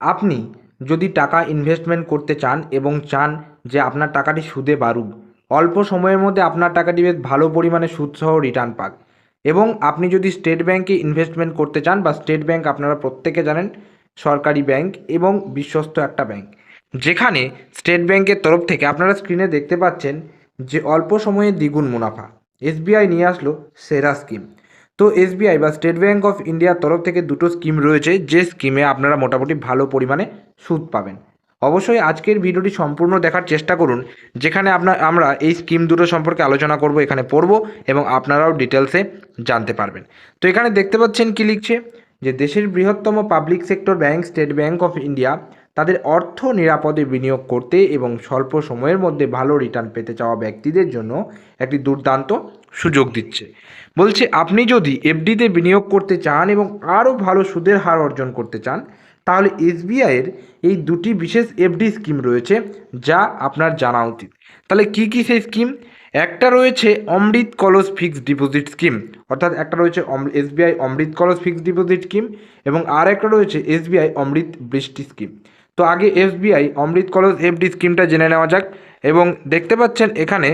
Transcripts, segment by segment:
আপনি যদি টাকা ইনভেস্টমেন্ট করতে চান এবং চান যে আপনার টাকাটি সুদে বাড়ুক, অল্প সময়ের মধ্যে আপনার টাকাটি বেশ ভালো পরিমাণে সুদসহ রিটার্ন পাক। এবং আপনি যদি স্টেট ব্যাংকে ইনভেস্টমেন্ট করতে চান বা স্টেট ব্যাংক আপনারা প্রত্যেকে জানেন, সরকারি ব্যাংক এবং বিশ্বস্ত একটা ব্যাংক যেখানে স্টেট ব্যাংকের তরফ থেকে আপনারা স্ক্রিনে দেখতে পাচ্ছেন যে অল্প সময়ে দ্বিগুণ মুনাফা। এসবিআই নিয়ে আসলো সেরা স্কিম তো এসবিআই বা স্টেট ব্যাঙ্ক অফ ইন্ডিয়ার তরফ থেকে দুটো স্কিম রয়েছে, যে স্কিমে আপনারা মোটামুটি ভালো পরিমাণে সুদ পাবেন। অবশ্যই আজকের ভিডিওটি সম্পূর্ণ দেখার চেষ্টা করুন, যেখানে আপনার আমরা এই স্কিম দুটো সম্পর্কে আলোচনা করব, এখানে পড়ব এবং আপনারাও ডিটেলসে জানতে পারবেন। তো এখানে দেখতে পাচ্ছেন কি লিখছে? যে দেশের বৃহত্তম public sector bank state bank of India তাদের অর্থ নিরাপদে বিনিয়োগ করতে এবং স্বল্প সময়ের মধ্যে ভালো রিটার্ন পেতে চাওয়া ব্যক্তিদের জন্য একটি দুর্দান্ত সুযোগ দিচ্ছে। বলছে, আপনি যদি এফডিতে বিনিয়োগ করতে চান এবং আরও ভালো সুদের হার অর্জন করতে চান, তাহলে এসবিআইয়ের এই দুটি বিশেষ এফডি স্কিম রয়েছে যা আপনার জানা উচিত। তাহলে কি কি সেই স্কিম একটা রয়েছে অমৃত কলস ফিক্সড ডিপোজিট স্কিম অর্থাৎ একটা রয়েছে এসবিআই অমৃত কলস ফিক্সড ডিপোজিট স্কিম এবং আর একটা রয়েছে এসবিআই অমৃত বৃষ্টি স্কিম তো আগে এসবিআই অমৃত কলস, এফডি স্কিমটা জেনে নেওয়া যাক। এবং দেখতে পাচ্ছেন এখানে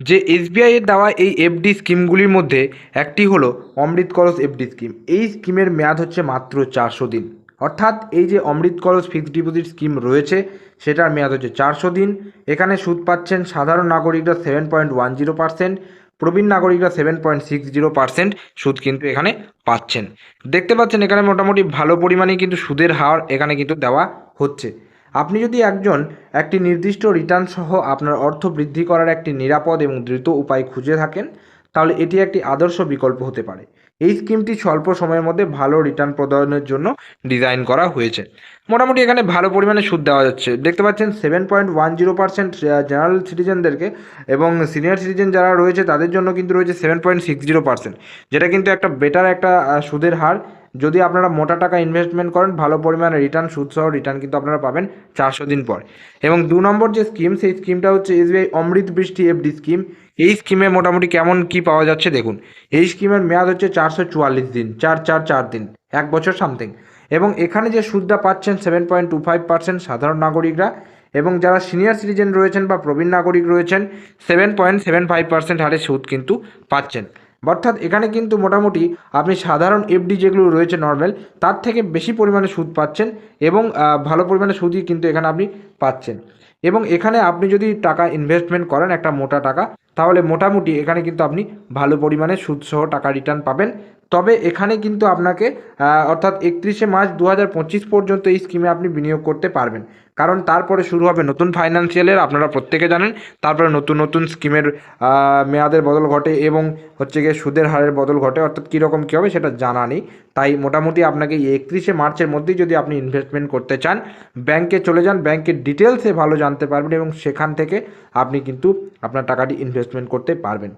যে এসবিআই এর দেওয়া এই এফডি স্কিমগুলির মধ্যে একটি হলো অমৃত কলস এফডি স্কিম। এই স্কিমের মেয়াদ হচ্ছে মাত্র চারশো দিন। অর্থাৎ এই যে অমৃত কলস ফিক্সড ডিপোজিট স্কিম রয়েছে, সেটার মেয়াদ হচ্ছে চারশো দিন। এখানে সুদ পাচ্ছেন সাধারণ নাগরিকরা seven point one zero percent. প্রবীণ নাগরিকরা seven point six zero percent সুদ কিন্তু এখানে পাচ্ছেন। দেখতে পাচ্ছেন এখানে মোটামুটি ভালো পরিমাণে কিন্তু সুদের হার এখানে কিন্তু দেওয়া হচ্ছে। আপনি যদি একজন একটি নির্দিষ্ট রিটার্ন সহ আপনার অর্থ বৃদ্ধি করার একটি নিরাপদ এবং দ্রুত উপায় খুঁজে থাকেন তাহলে এটি একটি আদর্শ বিকল্প হতে পারে। এই স্কিমটি স্বল্প সময়ের মধ্যে ভালো রিটার্ন প্রদানের জন্য ডিজাইন করা হয়েছে। মোটামুটি এখানে ভালো পরিমাণে সুদ দেওয়া যাচ্ছে। দেখতে পাচ্ছেন seven point one zero percent general সিটিজেনদেরকে এবং সিনিয়র সিটিজেন যারা রয়েছে তাদের জন্য কিন্তু রয়েছে seven point six zero percent যেটা কিন্তু একটা বেটার একটা সুদের হার। যদি আপনারা মোটা টাকা ইনভেস্টমেন্ট করেন, ভালো পরিমাণে রিটার্ন সুদসহ রিটার্ন কিন্তু আপনারা পাবেন চারশো দিন পর। এবং দু নম্বর যে স্কিম সেই স্কিমটা হচ্ছে এসবিআই অমৃত বৃষ্টি এফডি স্কিম এই স্কিমে মোটামুটি কেমন কি পাওয়া যাচ্ছে দেখুন। এই স্কিমের মেয়াদ হচ্ছে চারশো চুয়াল্লিশ দিন, চার চার চার দিন, এক বছর সামথিং এবং এখানে যে সুদটা পাচ্ছেন seven point two five percent সাধারণ নাগরিকরা। এবং যারা সিনিয়র সিটিজেন রয়েছেন বা প্রবীণ নাগরিক রয়েছেন seven point seven five percent হারে সুদ কিন্তু পাচ্ছেন। অর্থাৎ এখানে কিন্তু মোটামুটি আপনি সাধারণ এফডি যেগুলো রয়েছে নর্মাল তার থেকে বেশি পরিমাণে সুদ পাচ্ছেন এবং ভালো পরিমাণে সুদই কিন্তু এখানে আপনি পাচ্ছেন। এবং এখানে আপনি যদি টাকা ইনভেস্টমেন্ট করেন, একটা মোটা টাকা, তাহলে মোটামুটি এখানে কিন্তু আপনি ভালো পরিমাণে সুদসহ টাকা রিটার্ন পাবেন। তবে এখানে কিন্তু আপনাকে অর্থাৎ একত্রিশে মার্চ দু হাজার পঁচিশ পর্যন্ত এই স্কিমে আপনি বিনিয়োগ করতে পারবেন। কারণ তারপরে শুরু হবে নতুন ফাইন্যান্সিয়ালের আপনারা প্রত্যেকে জানেন। তারপরে নতুন নতুন স্কিমের মেয়াদের বদল ঘটে এবং হচ্ছে গিয়ে সুদের হারের বদল ঘটে। অর্থাৎ কীরকম কী হবে সেটা জানা নেই। তাই মোটামুটি আপনাকে এই একত্রিশে মার্চের মধ্যেই যদি আপনি ইনভেস্টমেন্ট করতে চান ব্যাংকে চলে যান ব্যাংকের ডিটেলসে ভালো জানতে পারবেন এবং সেখান থেকে আপনি কিন্তু আপনার টাকাটি ইনভেস্টমেন্ট করতে পারবেন।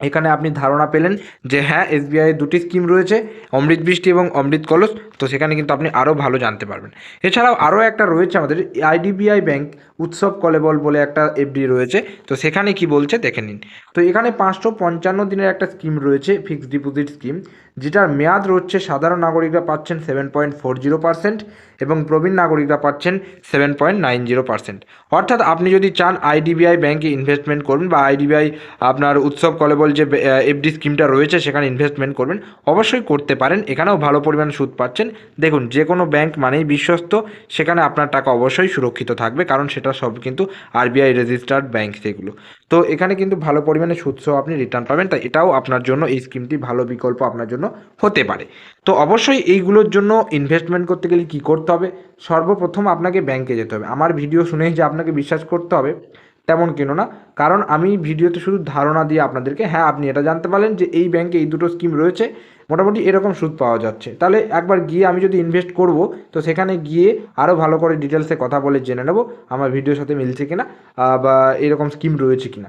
এখানে আপনি ধারণা পেলেন যে হ্যাঁ এসবিআই দুটি স্কিম রয়েছে, অমৃত বৃষ্টি এবং অমৃত কলস, তো সেখানে কিন্তু আপনি আরও ভালো জানতে পারবেন। এছাড়াও আরও একটা রয়েছে আমাদের আইডিবিআই ব্যাংক উৎসব কলেবল বলে একটা এফডি রয়েছে, তো সেখানে কি বলছে দেখে নিন। তো এখানে পাঁচশো পঞ্চান্ন দিনের একটা স্কিম রয়েছে ফিক্সড ডিপোজিট স্কিম যেটার মেয়াদ রয়েছে সাধারণ নাগরিকরা পাচ্ছেন seven point four zero percent এবং প্রবীণ নাগরিকরা পাচ্ছেন seven point nine zero percent অর্থাৎ আপনি যদি চান আইডিবিআই ব্যাংকে ইনভেস্টমেন্ট করবেন বা আইডিবিআই আপনার উৎসব কলেবল যে এফডি স্কিমটা রয়েছে সেখানে ইনভেস্টমেন্ট করবেন, অবশ্যই করতে পারেন। এখানেও ভালো পরিমাণ সুদ পাচ্ছেন। দেখুন, যে কোনো ব্যাংক মানেই বিশ্বস্ত, সেখানে আপনার টাকা অবশ্যই সুরক্ষিত থাকবে, কারণ সেটা সব কিন্তু আরবিআই রেজিস্টার্ড ব্যাংক সেগুলো। তো এখানে কিন্তু ভালো পরিমাণে সুদসহ আপনি রিটার্ন পাবেন, তাই এটাও আপনার জন্য, এই স্কিমটি ভালো বিকল্প আপনার জন্য হতে পারে। তো অবশ্যই এইগুলোর জন্য ইনভেস্টমেন্ট করতে গেলে কী করতে হবে? সর্বপ্রথম আপনাকে ব্যাংকে যেতে হবে। আমার ভিডিও শুনেই যে আপনাকে বিশ্বাস করতে হবে, তেমন কেন না? কারণ আমি ভিডিওতে শুধু ধারণা দিয়ে আপনাদেরকে হ্যাঁ আপনি এটা জানতে পারলেন যে এই ব্যাংকে এই দুটো স্কিম রয়েছে, মোটামুটি এরকম সুদ পাওয়া যাচ্ছে। তাহলে একবার গিয়ে আমি যদি ইনভেস্ট করব, তো সেখানে গিয়ে আরও ভালো করে ডিটেলসে কথা বলে জেনে নেব, আমার ভিডিওর সাথে মিলছে কিনা বা এরকম স্কিম রয়েছে কিনা।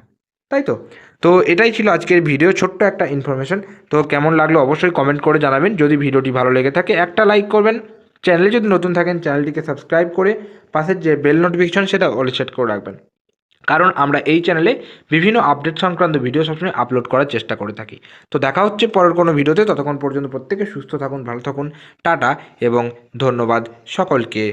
তাই তো? তো এটাই ছিল আজকের ভিডিও ছোট্ট একটা ইনফরমেশন তো কেমন লাগল অবশ্যই কমেন্ট করে জানাবেন। যদি ভিডিওটি ভালো লেগে থাকে, একটা লাইক করবেন। চ্যানেলে যদি নতুন থাকেন চ্যানেলটিকে সাবস্ক্রাইব করে পাশের যে বেল নোটিফিকেশন সেটা অল সেট করে রাখবেন। কারণ আমরা এই চ্যানেলে বিভিন্ন আপডেট সংক্রান্ত ভিডিও সবসময় আপলোড করার চেষ্টা করে থাকি। তো দেখা হচ্ছে পরের কোনো ভিডিওতে ততক্ষণ পর্যন্ত প্রত্যেকে সুস্থ থাকুন, ভালো থাকুন। টাটা এবং ধন্যবাদ সকলকে।